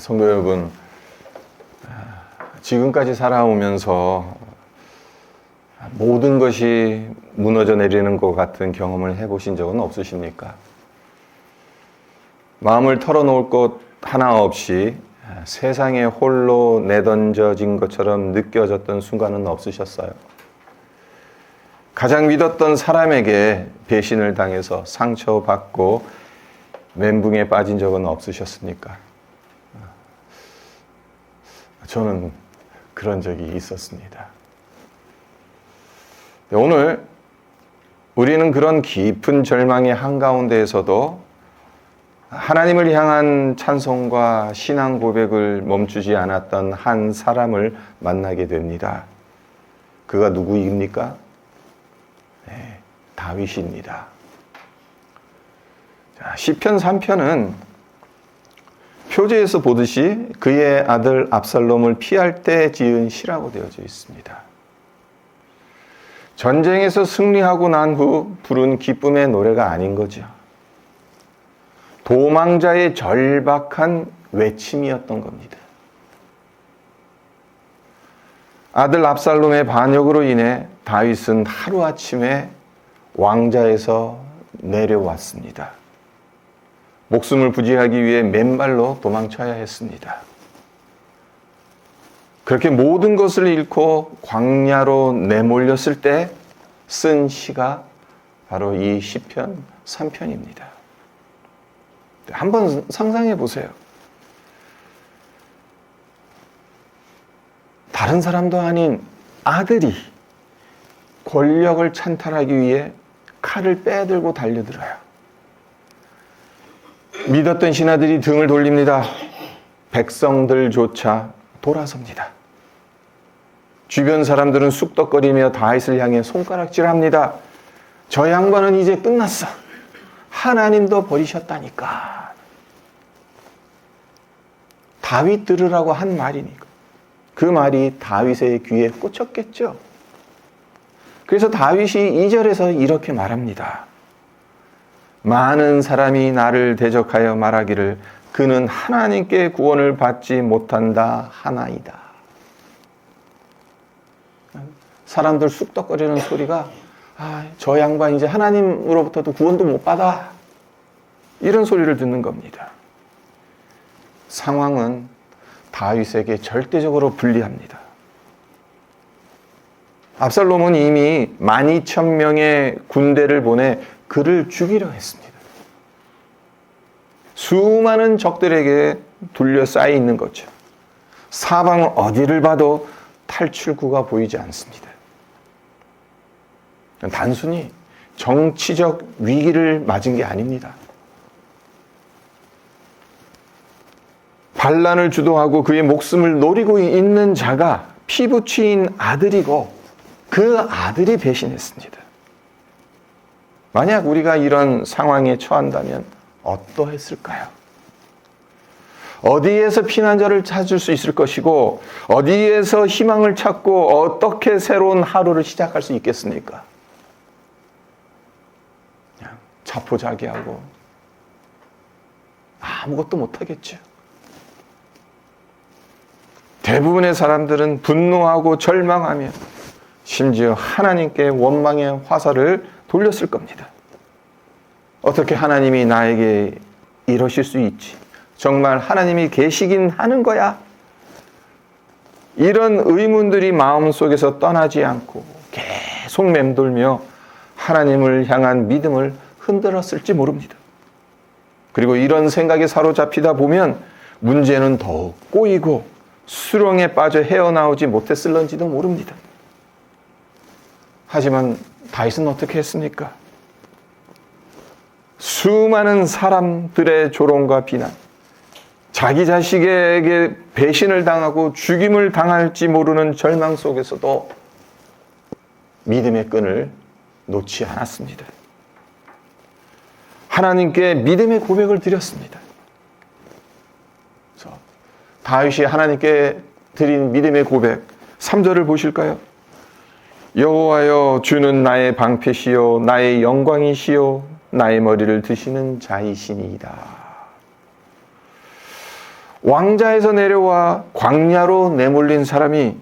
성도 여러분, 지금까지 살아오면서 모든 것이 무너져 내리는 것 같은 경험을 해보신 적은 없으십니까? 마음을 털어놓을 것 하나 없이 세상에 홀로 내던져진 것처럼 느껴졌던 순간은 없으셨어요? 가장 믿었던 사람에게 배신을 당해서 상처받고 멘붕에 빠진 적은 없으셨습니까? 저는 그런 적이 있었습니다. 네, 오늘 우리는 그런 깊은 절망의 한가운데에서도 하나님을 향한 찬송과 신앙 고백을 멈추지 않았던 한 사람을 만나게 됩니다. 그가 누구입니까? 네, 다윗입니다. 자, 시편 3편은 표제에서 보듯이 그의 아들 압살롬을 피할 때 지은 시라고 되어져 있습니다. 전쟁에서 승리하고 난 후 부른 기쁨의 노래가 아닌 거죠. 도망자의 절박한 외침이었던 겁니다. 아들 압살롬의 반역으로 인해 다윗은 하루아침에 왕자에서 내려왔습니다. 목숨을 부지하기 위해 맨발로 도망쳐야 했습니다. 그렇게 모든 것을 잃고 광야로 내몰렸을 때 쓴 시가 바로 이 시편 3편입니다. 한번 상상해 보세요. 다른 사람도 아닌 아들이 권력을 찬탈하기 위해 칼을 빼들고 달려들어요. 믿었던 신하들이 등을 돌립니다. 백성들조차 돌아섭니다. 주변 사람들은 쑥덕거리며 다윗을 향해 손가락질합니다. 저 양반은 이제 끝났어. 하나님도 버리셨다니까. 다윗 들으라고 한 말이니까. 그 말이 다윗의 귀에 꽂혔겠죠. 그래서 다윗이 이절에서 이렇게 말합니다. 많은 사람이 나를 대적하여 말하기를 그는 하나님께 구원을 받지 못한다 하나이다. 사람들 쑥덕거리는 소리가 아, 저 양반 이제 하나님으로부터도 구원도 못 받아. 이런 소리를 듣는 겁니다. 상황은 다윗에게 절대적으로 불리합니다. 압살롬은 이미 12,000명의 군대를 보내 그를 죽이려 했습니다. 수많은 적들에게 둘러싸여 있는 거죠. 사방 어디를 봐도 탈출구가 보이지 않습니다. 단순히 정치적 위기를 맞은 게 아닙니다. 반란을 주도하고 그의 목숨을 노리고 있는 자가 피부치인 아들이고 그 아들이 배신했습니다. 만약 우리가 이런 상황에 처한다면 어떠했을까요? 어디에서 피난자를 찾을 수 있을 것이고 어디에서 희망을 찾고 어떻게 새로운 하루를 시작할 수 있겠습니까? 그냥 자포자기하고 아무것도 못하겠죠. 대부분의 사람들은 분노하고 절망하며 심지어 하나님께 원망의 화살을 돌렸을 겁니다. 어떻게 하나님이 나에게 이러실 수 있지? 정말 하나님이 계시긴 하는 거야? 이런 의문들이 마음속에서 떠나지 않고 계속 맴돌며 하나님을 향한 믿음을 흔들었을지 모릅니다. 그리고 이런 생각에 사로잡히다 보면 문제는 더욱 꼬이고 수렁에 빠져 헤어나오지 못했을런지도 모릅니다. 하지만 다윗은 어떻게 했습니까? 수많은 사람들의 조롱과 비난, 자기 자식에게 배신을 당하고 죽임을 당할지 모르는 절망 속에서도 믿음의 끈을 놓지 않았습니다. 하나님께 믿음의 고백을 드렸습니다. 다윗이 하나님께 드린 믿음의 고백 3절을 보실까요? 여호와여 주는 나의 방패시요 나의 영광이시요 나의 머리를 드시는 자이시니이다. 왕자에서 내려와 광야로 내몰린 사람이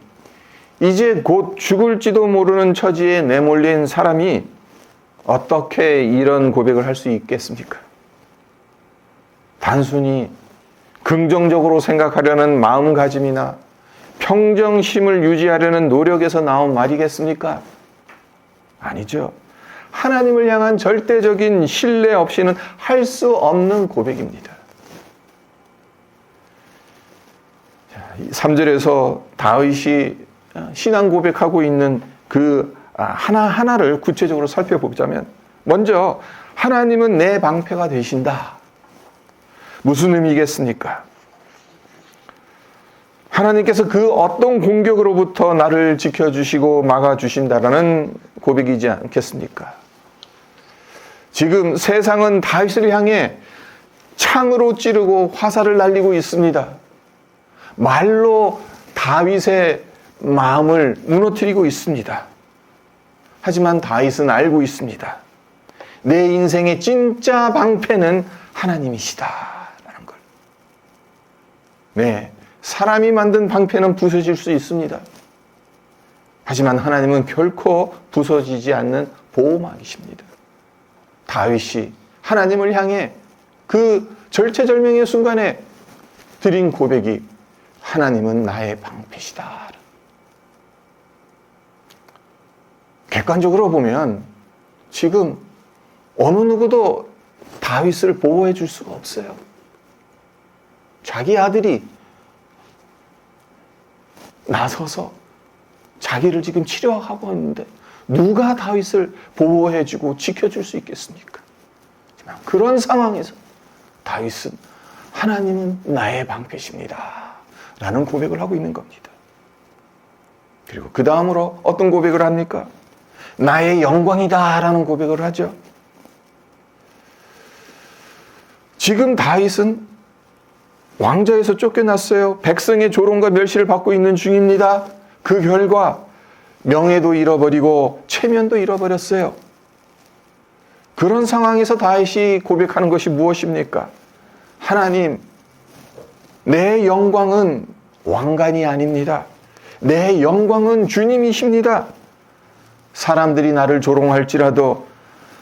이제 곧 죽을지도 모르는 처지에 내몰린 사람이 어떻게 이런 고백을 할 수 있겠습니까? 단순히 긍정적으로 생각하려는 마음가짐이나 평정심을 유지하려는 노력에서 나온 말이겠습니까? 아니죠. 하나님을 향한 절대적인 신뢰 없이는 할 수 없는 고백입니다. 3절에서 다윗이 신앙 고백하고 있는 그 하나하나를 구체적으로 살펴보자면 먼저 하나님은 내 방패가 되신다. 무슨 의미겠습니까? 하나님께서 그 어떤 공격으로부터 나를 지켜주시고 막아주신다라는 고백이지 않겠습니까? 지금 세상은 다윗을 향해 창으로 찌르고 화살을 날리고 있습니다. 말로 다윗의 마음을 무너뜨리고 있습니다. 하지만 다윗은 알고 있습니다. 내 인생의 진짜 방패는 하나님이시다 라는 걸. 네, 사람이 만든 방패는 부서질 수 있습니다. 하지만 하나님은 결코 부서지지 않는 보호막이십니다. 다윗이 하나님을 향해 그 절체절명의 순간에 드린 고백이 하나님은 나의 방패시다. 객관적으로 보면 지금 어느 누구도 다윗을 보호해 줄 수가 없어요. 자기 아들이 나서서 자기를 지금 치료하고 있는데 누가 다윗을 보호해 주고 지켜줄 수 있겠습니까? 그런 상황에서 다윗은 하나님은 나의 방패십니다. 라는 고백을 하고 있는 겁니다. 그리고 그 다음으로 어떤 고백을 합니까? 나의 영광이다. 라는 고백을 하죠. 지금 다윗은 왕자에서 쫓겨났어요. 백성의 조롱과 멸시를 받고 있는 중입니다. 그 결과 명예도 잃어버리고 체면도 잃어버렸어요. 그런 상황에서 다윗이 고백하는 것이 무엇입니까? 하나님, 내 영광은 왕관이 아닙니다. 내 영광은 주님이십니다. 사람들이 나를 조롱할지라도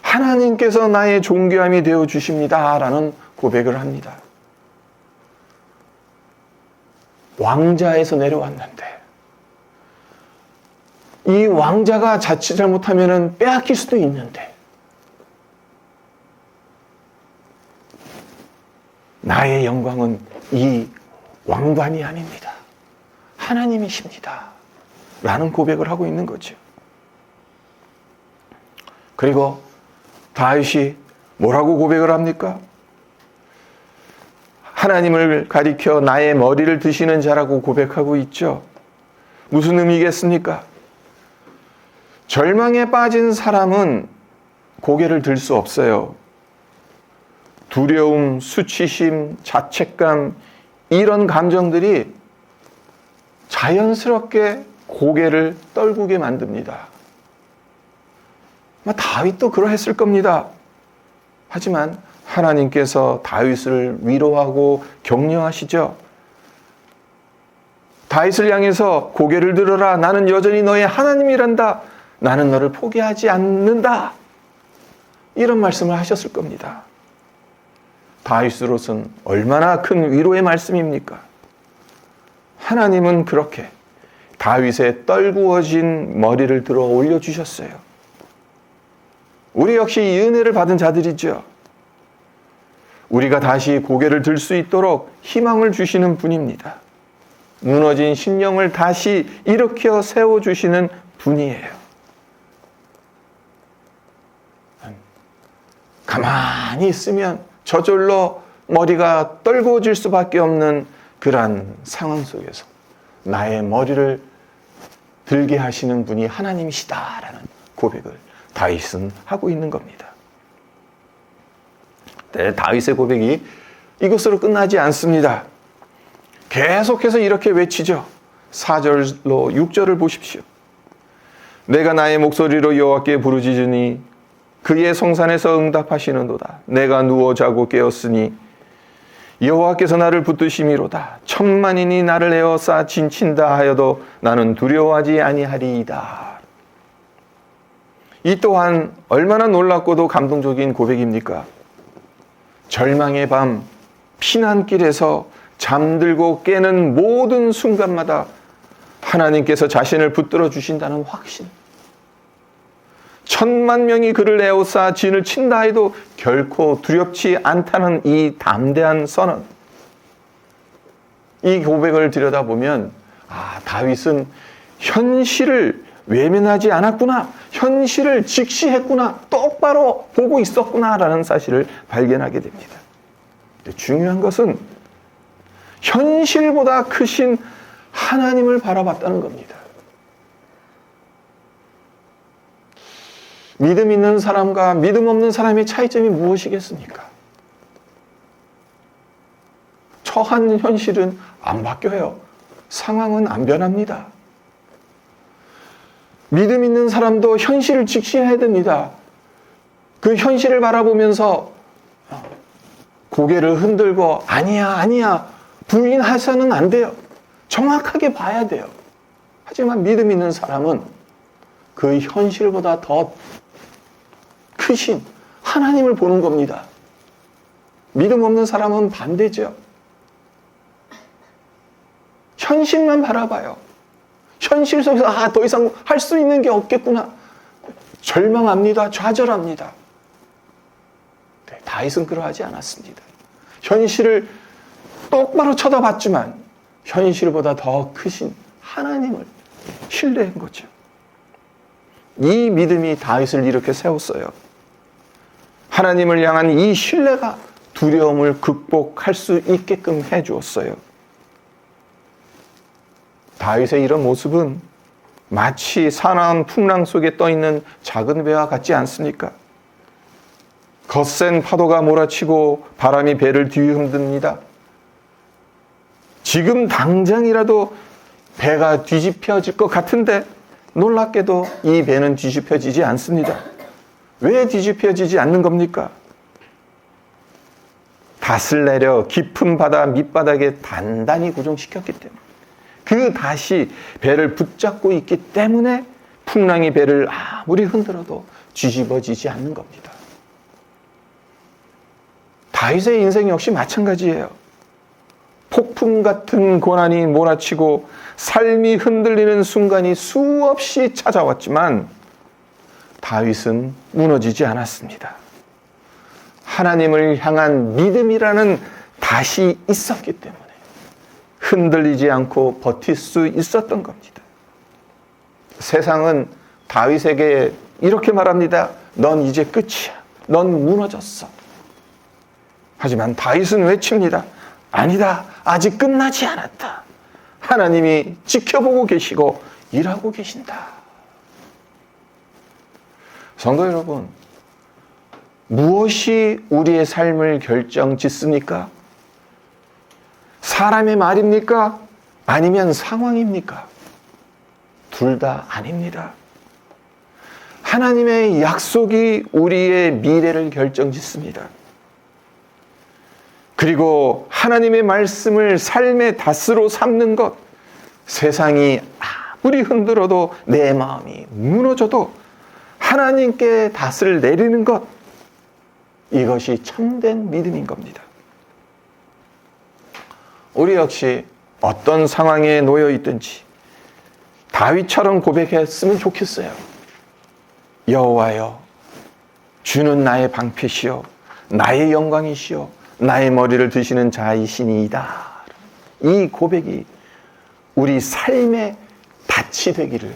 하나님께서 나의 존귀함이 되어 주십니다. 라는 고백을 합니다. 왕자에서 내려왔는데 이 왕자가 자칫 잘못하면 빼앗길 수도 있는데 나의 영광은 이 왕관이 아닙니다. 하나님이십니다. 라는 고백을 하고 있는 거죠. 그리고 다윗이 뭐라고 고백을 합니까? 하나님을 가리켜 나의 머리를 드시는 자라고 고백하고 있죠. 무슨 의미겠습니까? 절망에 빠진 사람은 고개를 들 수 없어요. 두려움, 수치심, 자책감, 이런 감정들이 자연스럽게 고개를 떨구게 만듭니다. 다윗도 그러했을 겁니다. 하지만 하나님께서 다윗을 위로하고 격려하시죠. 다윗을 향해서 고개를 들어라. 나는 여전히 너의 하나님이란다. 나는 너를 포기하지 않는다. 이런 말씀을 하셨을 겁니다. 다윗으로서는 얼마나 큰 위로의 말씀입니까? 하나님은 그렇게 다윗의 떨구어진 머리를 들어 올려주셨어요. 우리 역시 이 은혜를 받은 자들이죠. 우리가 다시 고개를 들 수 있도록 희망을 주시는 분입니다. 무너진 심령을 다시 일으켜 세워주시는 분이에요. 가만히 있으면 저절로 머리가 떨궈질 수밖에 없는 그러한 상황 속에서 나의 머리를 들게 하시는 분이 하나님이시다라는 고백을 다윗은 하고 있는 겁니다. 네, 다윗의 고백이 이것으로 끝나지 않습니다. 계속해서 이렇게 외치죠. 4절로 6절을 보십시오. 내가 나의 목소리로 여호와께 부르짖으니 그의 성산에서 응답하시는도다. 내가 누워 자고 깨었으니 여호와께서 나를 붙드심이로다. 천만인이 나를 에워싸 진친다 하여도 나는 두려워하지 아니하리이다. 이 또한 얼마나 놀랍고도 감동적인 고백입니까? 절망의 밤, 피난길에서 잠들고 깨는 모든 순간마다 하나님께서 자신을 붙들어 주신다는 확신. 천만 명이 그를 에워싸 진을 친다 해도 결코 두렵지 않다는 이 담대한 선언. 이 고백을 들여다보면 아, 다윗은 현실을 외면하지 않았구나. 현실을 직시했구나. 똑바로 보고 있었구나라는 사실을 발견하게 됩니다. 중요한 것은 현실보다 크신 하나님을 바라봤다는 겁니다. 믿음 있는 사람과 믿음 없는 사람의 차이점이 무엇이겠습니까? 처한 현실은 안 바뀌어요. 상황은 안 변합니다. 믿음 있는 사람도 현실을 직시해야 됩니다. 그 현실을 바라보면서 고개를 흔들고 아니야, 아니야, 부인해서는 안 돼요. 정확하게 봐야 돼요. 하지만 믿음 있는 사람은 그 현실보다 더 크신 하나님을 보는 겁니다. 믿음 없는 사람은 반대죠. 현실만 바라봐요. 현실 속에서 아, 더 이상 할 수 있는 게 없겠구나. 절망합니다. 좌절합니다. 네, 다윗은 그러하지 않았습니다. 현실을 똑바로 쳐다봤지만 현실보다 더 크신 하나님을 신뢰한 거죠. 이 믿음이 다윗을 이렇게 세웠어요. 하나님을 향한 이 신뢰가 두려움을 극복할 수 있게끔 해 주었어요. 다윗의 이런 모습은 마치 사나운 풍랑 속에 떠 있는 작은 배와 같지 않습니까? 거센 파도가 몰아치고 바람이 배를 뒤흔듭니다. 지금 당장이라도 배가 뒤집혀질 것 같은데 놀랍게도 이 배는 뒤집혀지지 않습니다. 왜 뒤집혀지지 않는 겁니까? 닷을 내려 깊은 바다 밑바닥에 단단히 고정시켰기 때문에 그 닷이 배를 붙잡고 있기 때문에 풍랑이 배를 아무리 흔들어도 뒤집어지지 않는 겁니다. 다윗의 인생 역시 마찬가지예요. 폭풍 같은 고난이 몰아치고 삶이 흔들리는 순간이 수없이 찾아왔지만 다윗은 무너지지 않았습니다. 하나님을 향한 믿음이라는 다시 있었기 때문에 흔들리지 않고 버틸 수 있었던 겁니다. 세상은 다윗에게 이렇게 말합니다. 넌 이제 끝이야. 넌 무너졌어. 하지만 다윗은 외칩니다. 아니다. 아직 끝나지 않았다. 하나님이 지켜보고 계시고 일하고 계신다. 성도 여러분, 무엇이 우리의 삶을 결정 짓습니까? 사람의 말입니까? 아니면 상황입니까? 둘 다 아닙니다. 하나님의 약속이 우리의 미래를 결정 짓습니다. 그리고 하나님의 말씀을 삶의 다스로 삼는 것, 세상이 아무리 흔들어도 내 마음이 무너져도 하나님께 닷을 내리는 것, 이것이 참된 믿음인 겁니다. 우리 역시 어떤 상황에 놓여 있든지 다윗처럼 고백했으면 좋겠어요. 여호와여, 주는 나의 방패시요, 나의 영광이시요, 나의 머리를 드시는 자이시니이다. 이 고백이 우리 삶의 닻이 되기를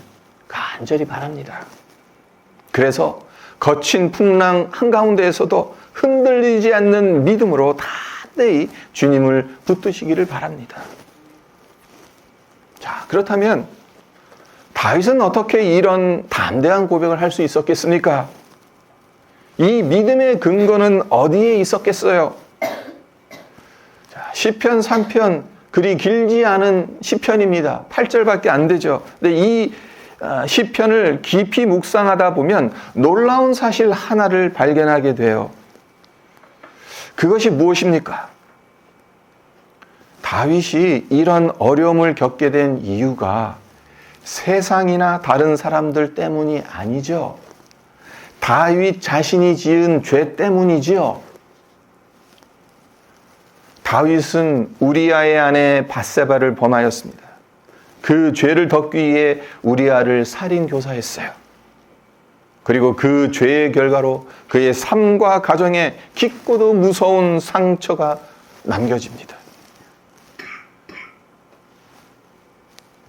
간절히 바랍니다. 그래서 거친 풍랑 한가운데에서도 흔들리지 않는 믿음으로 담대히 주님을 붙드시기를 바랍니다. 자, 그렇다면 다윗은 어떻게 이런 담대한 고백을 할 수 있었겠습니까? 이 믿음의 근거는 어디에 있었겠어요? 자, 시편 3편 그리 길지 않은 시편입니다. 8절밖에 안 되죠. 근데 이 아, 시편을 깊이 묵상하다 보면 놀라운 사실 하나를 발견하게 돼요. 그것이 무엇입니까? 다윗이 이런 어려움을 겪게 된 이유가 세상이나 다른 사람들 때문이 아니죠. 다윗 자신이 지은 죄 때문이지요. 다윗은 우리아의 아내 바세바를 범하였습니다. 그 죄를 덮기 위해 우리아를 살인 교사했어요. 그리고 그 죄의 결과로 그의 삶과 가정에 깊고도 무서운 상처가 남겨집니다.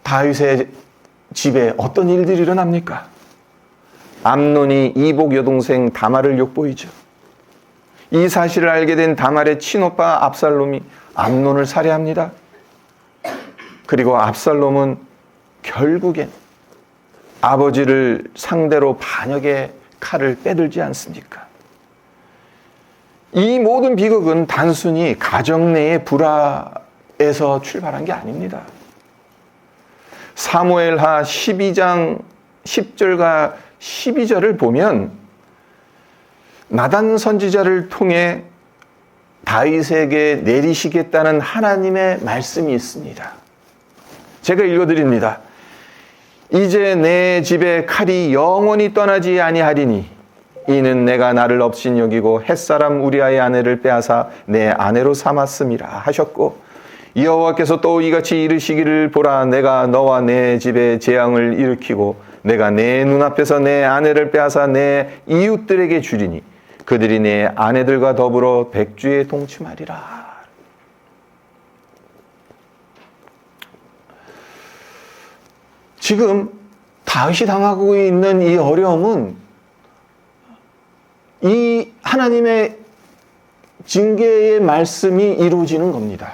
다윗의 집에 어떤 일들이 일어납니까? 암논이 이복 여동생 다말을 욕보이죠. 이 사실을 알게 된 다말의 친오빠 압살롬이 암논을 살해합니다. 그리고 압살롬은 결국엔 아버지를 상대로 반역의 칼을 빼들지 않습니까? 이 모든 비극은 단순히 가정 내의 불화에서 출발한 게 아닙니다. 사무엘하 12장 10절과 12절을 보면 나단 선지자를 통해 다윗에게 내리시겠다는 하나님의 말씀이 있습니다. 제가 읽어드립니다. 이제 내 집에 칼이 영원히 떠나지 아니하리니 이는 내가 나를 업신 여기고 햇사람 우리아의 아내를 빼앗아 내 아내로 삼았음이라 하셨고 여호와께서 또 이같이 이르시기를 보라 내가 너와 내 집에 재앙을 일으키고 내가 내 눈앞에서 내 아내를 빼앗아 내 이웃들에게 주리니 그들이 내 아내들과 더불어 백주에 동침하리라. 지금 다윗이 당하고 있는 이 어려움은 이 하나님의 징계의 말씀이 이루어지는 겁니다.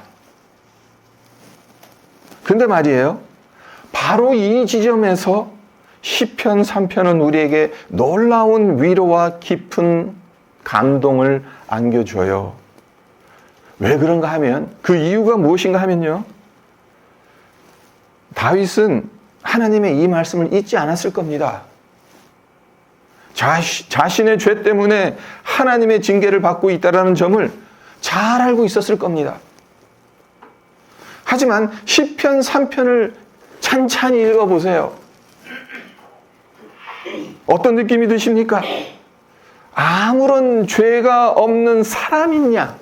근데 말이에요. 바로 이 지점에서 시편 3편은 우리에게 놀라운 위로와 깊은 감동을 안겨줘요. 왜 그런가 하면 그 이유가 무엇인가 하면요. 다윗은 하나님의 이 말씀을 잊지 않았을 겁니다. 자신의 죄 때문에 하나님의 징계를 받고 있다는 점을 잘 알고 있었을 겁니다. 하지만 시편 3편을 찬찬히 읽어 보세요. 어떤 느낌이 드십니까? 아무런 죄가 없는 사람이냐?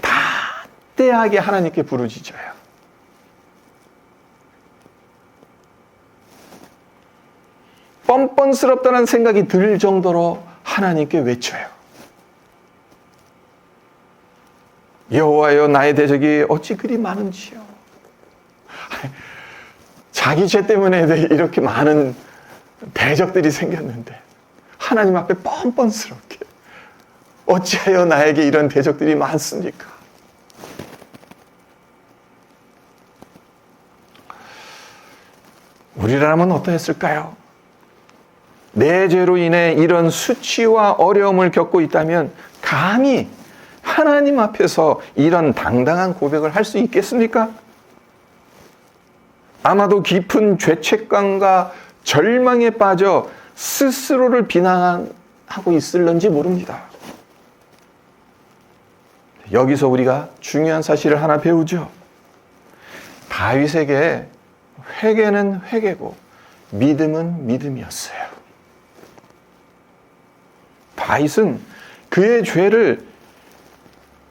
다 때하게 하나님께 부르짖어요. 뻔뻔스럽다는 생각이 들 정도로 하나님께 외쳐요. 여호와여 나의 대적이 어찌 그리 많은지요. 자기 죄 때문에 이렇게 많은 대적들이 생겼는데 하나님 앞에 뻔뻔스럽게 어찌하여 나에게 이런 대적들이 많습니까? 우리라면 어떠했을까요? 내 죄로 인해 이런 수치와 어려움을 겪고 있다면 감히 하나님 앞에서 이런 당당한 고백을 할 수 있겠습니까? 아마도 깊은 죄책감과 절망에 빠져 스스로를 비난하고 있을런지 모릅니다. 여기서 우리가 중요한 사실을 하나 배우죠. 다윗에게 회개는 회개고 믿음은 믿음이었어요. 다윗은 그의 죄를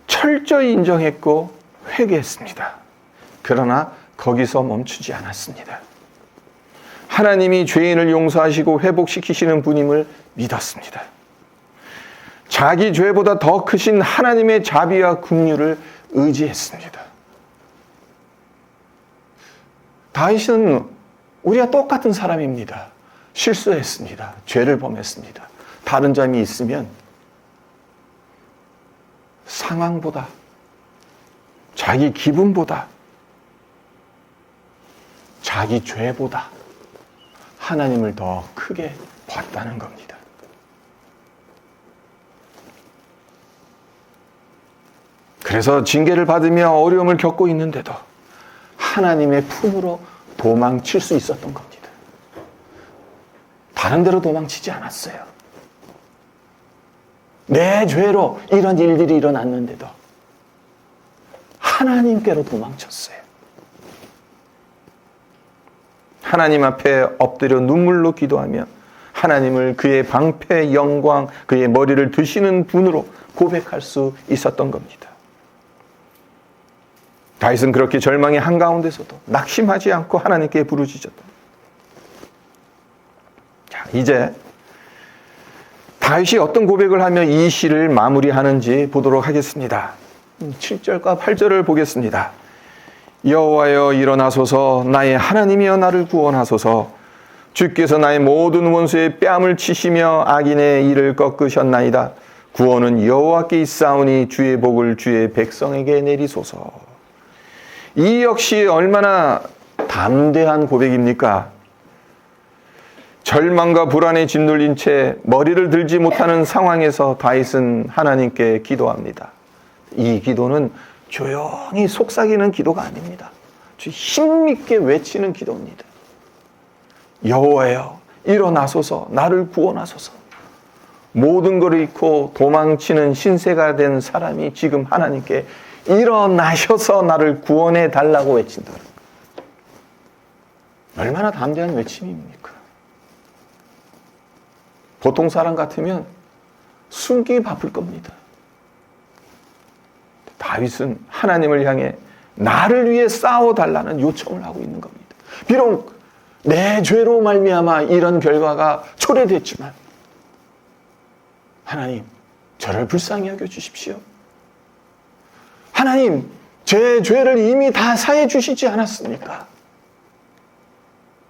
철저히 인정했고 회개했습니다. 그러나 거기서 멈추지 않았습니다. 하나님이 죄인을 용서하시고 회복시키시는 분임을 믿었습니다. 자기 죄보다 더 크신 하나님의 자비와 긍휼을 의지했습니다. 다윗은 우리가 똑같은 사람입니다. 실수했습니다. 죄를 범했습니다. 다른 점이 있으면 상황보다 자기 기분보다 자기 죄보다 하나님을 더 크게 봤다는 겁니다. 그래서 징계를 받으며 어려움을 겪고 있는데도 하나님의 품으로 도망칠 수 있었던 겁니다. 다른 데로 도망치지 않았어요. 내 죄로 이런 일들이 일어났는데도 하나님께로 도망쳤어요. 하나님 앞에 엎드려 눈물로 기도하며 하나님을 그의 방패 영광, 그의 머리를 드시는 분으로 고백할 수 있었던 겁니다. 다윗은 그렇게 절망의 한가운데서도 낙심하지 않고 하나님께 부르짖었다. 자, 이제 다윗이 어떤 고백을 하며 이 시를 마무리하는지 보도록 하겠습니다. 7절과 8절을 보겠습니다. 여호와여 일어나소서 나의 하나님이여 나를 구원하소서 주께서 나의 모든 원수의 뺨을 치시며 악인의 일을 꺾으셨나이다. 구원은 여호와께 있사오니 주의 복을 주의 백성에게 내리소서. 이 역시 얼마나 담대한 고백입니까? 절망과 불안에 짓눌린 채 머리를 들지 못하는 상황에서 다윗은 하나님께 기도합니다. 이 기도는 조용히 속삭이는 기도가 아닙니다. 힘있게 외치는 기도입니다. 여호와여 일어나소서 나를 구원하소서 모든 것을 잃고 도망치는 신세가 된 사람이 지금 하나님께 일어나셔서 나를 구원해 달라고 외친다. 얼마나 담대한 외침입니까? 보통 사람 같으면 숨기 바쁠 겁니다. 다윗은 하나님을 향해 나를 위해 싸워 달라는 요청을 하고 있는 겁니다. 비록 내 죄로 말미암아 이런 결과가 초래됐지만 하나님 저를 불쌍히 여겨 주십시오. 하나님 제 죄를 이미 다 사해 주시지 않았습니까?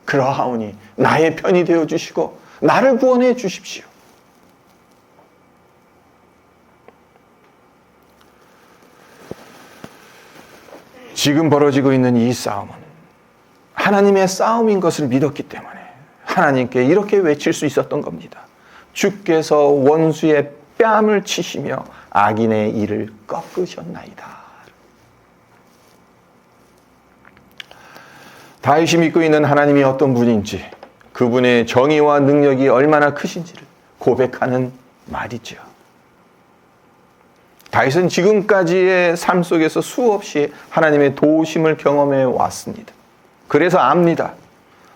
그러하오니 나의 편이 되어 주시고 나를 구원해 주십시오. 지금 벌어지고 있는 이 싸움은 하나님의 싸움인 것을 믿었기 때문에 하나님께 이렇게 외칠 수 있었던 겁니다. 주께서 원수의 뺨을 치시며 악인의 일을 꺾으셨나이다. 다윗이 믿고 있는 하나님이 어떤 분인지 그분의 정의와 능력이 얼마나 크신지를 고백하는 말이죠. 다윗은 지금까지의 삶 속에서 수없이 하나님의 도우심을 경험해 왔습니다. 그래서 압니다.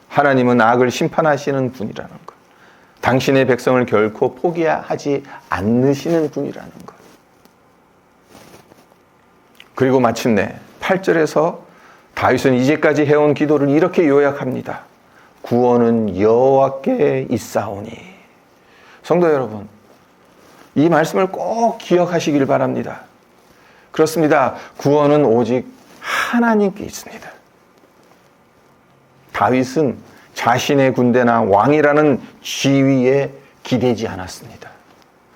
하나님은 악을 심판하시는 분이라는 것. 당신의 백성을 결코 포기하지 않으시는 분이라는 것. 그리고 마침내 8절에서 다윗은 이제까지 해온 기도를 이렇게 요약합니다. 구원은 여호와께 있사오니. 성도 여러분, 이 말씀을 꼭 기억하시길 바랍니다. 그렇습니다. 구원은 오직 하나님께 있습니다. 다윗은 자신의 군대나 왕이라는 지위에 기대지 않았습니다.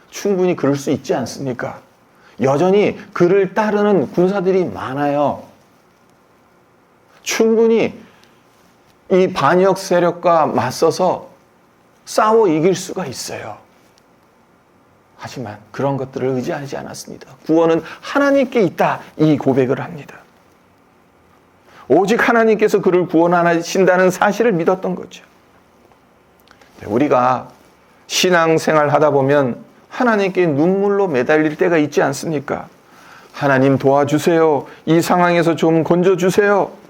충분히 그럴 수 있지 않습니까? 여전히 그를 따르는 군사들이 많아요. 충분히 이 반역 세력과 맞서서 싸워 이길 수가 있어요. 하지만 그런 것들을 의지하지 않았습니다. 구원은 하나님께 있다. 이 고백을 합니다. 오직 하나님께서 그를 구원하신다는 사실을 믿었던 거죠. 네, 우리가 신앙생활 하다 보면 하나님께 눈물로 매달릴 때가 있지 않습니까? 하나님 도와주세요. 이 상황에서 좀 건져주세요.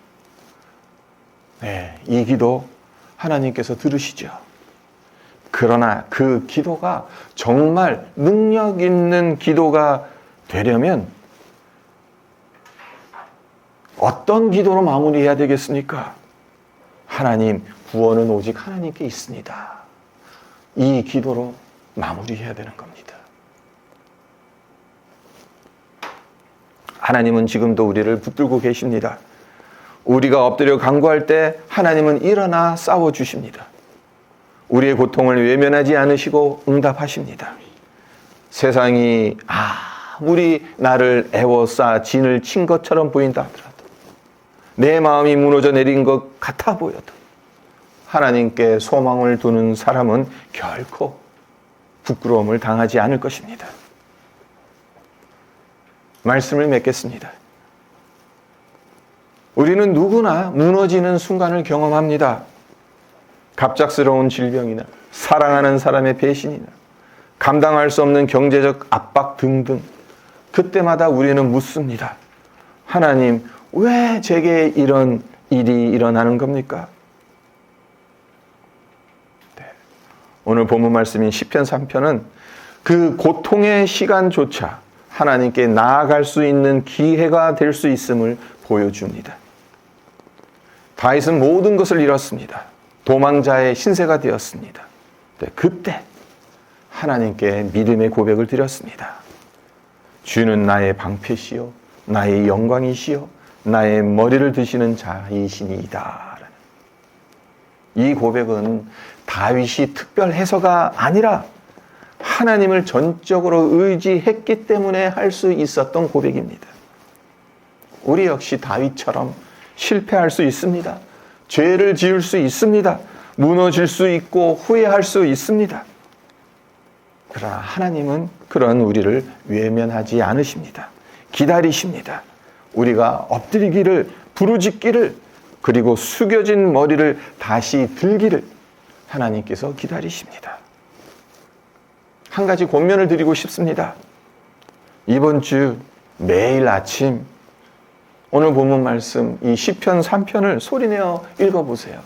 네, 이 기도 하나님께서 들으시죠. 그러나 그 기도가 정말 능력 있는 기도가 되려면 어떤 기도로 마무리해야 되겠습니까? 하나님, 구원은 오직 하나님께 있습니다. 이 기도로 마무리해야 되는 겁니다. 하나님은 지금도 우리를 붙들고 계십니다. 우리가 엎드려 간구할 때 하나님은 일어나 싸워 주십니다. 우리의 고통을 외면하지 않으시고 응답하십니다. 세상이 아무리 나를 애워싸 진을 친 것처럼 보인다 하더라도 내 마음이 무너져 내린 것 같아 보여도 하나님께 소망을 두는 사람은 결코 부끄러움을 당하지 않을 것입니다. 말씀을 맺겠습니다. 우리는 누구나 무너지는 순간을 경험합니다. 갑작스러운 질병이나 사랑하는 사람의 배신이나 감당할 수 없는 경제적 압박 등등 그때마다 우리는 묻습니다. 하나님, 왜 제게 이런 일이 일어나는 겁니까? 네. 오늘 본문 말씀인 10편 3편은 그 고통의 시간조차 하나님께 나아갈 수 있는 기회가 될 수 있음을 보여줍니다. 다윗은 모든 것을 잃었습니다. 도망자의 신세가 되었습니다. 네, 그때 하나님께 믿음의 고백을 드렸습니다. 주는 나의 방패시요, 나의 영광이시요, 나의 머리를 드시는 자이시니이다. 이 고백은 다윗이 특별해서가 아니라 하나님을 전적으로 의지했기 때문에 할 수 있었던 고백입니다. 우리 역시 다윗처럼 실패할 수 있습니다. 죄를 지을 수 있습니다. 무너질 수 있고 후회할 수 있습니다. 그러나 하나님은 그런 우리를 외면하지 않으십니다. 기다리십니다. 우리가 엎드리기를, 부르짖기를, 그리고 숙여진 머리를 다시 들기를 하나님께서 기다리십니다. 한 가지 권면을 드리고 싶습니다. 이번 주 매일 아침 오늘 본문 말씀 이 시편 3편을 소리내어 읽어 보세요.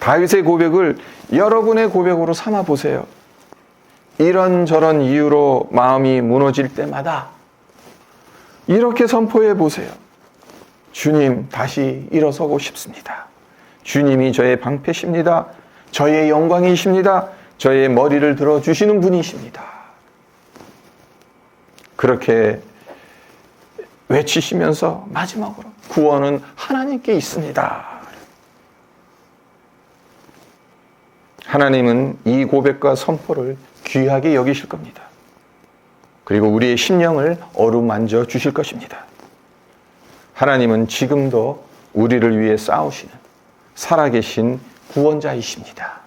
다윗의 고백을 여러분의 고백으로 삼아 보세요. 이런저런 이유로 마음이 무너질 때마다 이렇게 선포해 보세요. 주님, 다시 일어서고 싶습니다. 주님이 저의 방패십니다. 저의 영광이십니다. 저의 머리를 들어주시는 분이십니다. 그렇게 외치시면서 마지막으로 구원은 하나님께 있습니다. 하나님은 이 고백과 선포를 귀하게 여기실 겁니다. 그리고 우리의 심령을 어루만져 주실 것입니다. 하나님은 지금도 우리를 위해 싸우시는 살아계신 구원자이십니다.